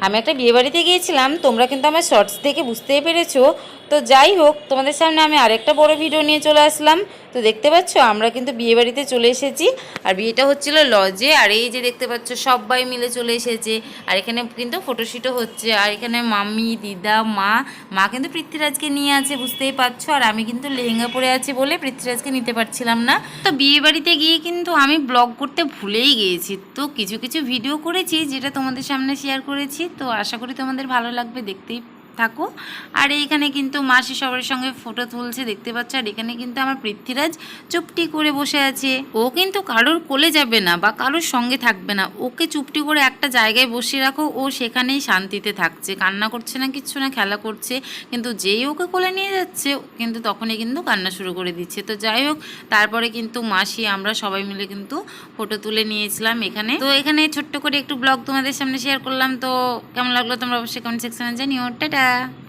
আমি একটা বিয়েবাড়িতে গিয়েছিলাম তোমরা কিন্তু আমার শর্টস দেখে বুঝতেই পেরেছ তো যাই হোক, তোমাদের সামনে আমি আরেকটা বড় ভিডিও নিয়ে চলে আসলাম। তো দেখতে পাচ্ছ, আমরা কিন্তু বিয়ে বাড়িতে চলে এসেছি। আর বিয়েটা হচ্ছিল লজে, আর এই যে দেখতে পাচ্ছ, সবাই মিলে চলে এসেছে। আর এখানে কিন্তু ফটোশুটও হচ্ছে। আর এখানে মাম্মি, দিদা, মা মা কিন্তু পৃথ্বীরাজকে নিয়ে আছে, বুঝতেই পারছ। আর আমি কিন্তু লেহেঙ্গা পরে আছি বলে পৃথ্বীরাজকে নিতে পারছিলাম না। তো বিয়ে বাড়িতে গিয়ে কিন্তু আমি ব্লগ করতে ভুলেই গিয়েছি। তো কিছু কিছু ভিডিও করেছি, যেটা তোমাদের সামনে শেয়ার করেছি। তো আশা করি তোমাদের ভালো লাগবে, দেখতেই থাকো। আর এইখানে কিন্তু মাসি সবার সঙ্গে ফটো তুলছে, দেখতে পাচ্ছ? আর এখানে কিন্তু আমার পৃথ্বীরাজ চুপটি করে বসে আছে। ও কিন্তু কারোর কোলে যাবে না বা কারোর সঙ্গে থাকবে না। ওকে চুপটি করে একটা জায়গায় বসিয়ে রাখো, ও সেখানেই শান্তিতে থাকছে। কান্না করছে না, কিচ্ছু না, খেলা করছে। কিন্তু যেই ওকে কোলে নিয়ে যাচ্ছে কিন্তু তখনই কিন্তু কান্না শুরু করে দিচ্ছে। তো যাই হোক, তারপরে কিন্তু মাসি, আমরা সবাই মিলে কিন্তু ফটো তুলে নিয়েছিলাম এখানে। তো এখানে ছোট্ট করে একটু ব্লগ তোমাদের সামনে শেয়ার করলাম। তো কেমন লাগল তোমরা অবশ্যই কমেন্ট সেকশনে জানিও। টাটা! Dadah.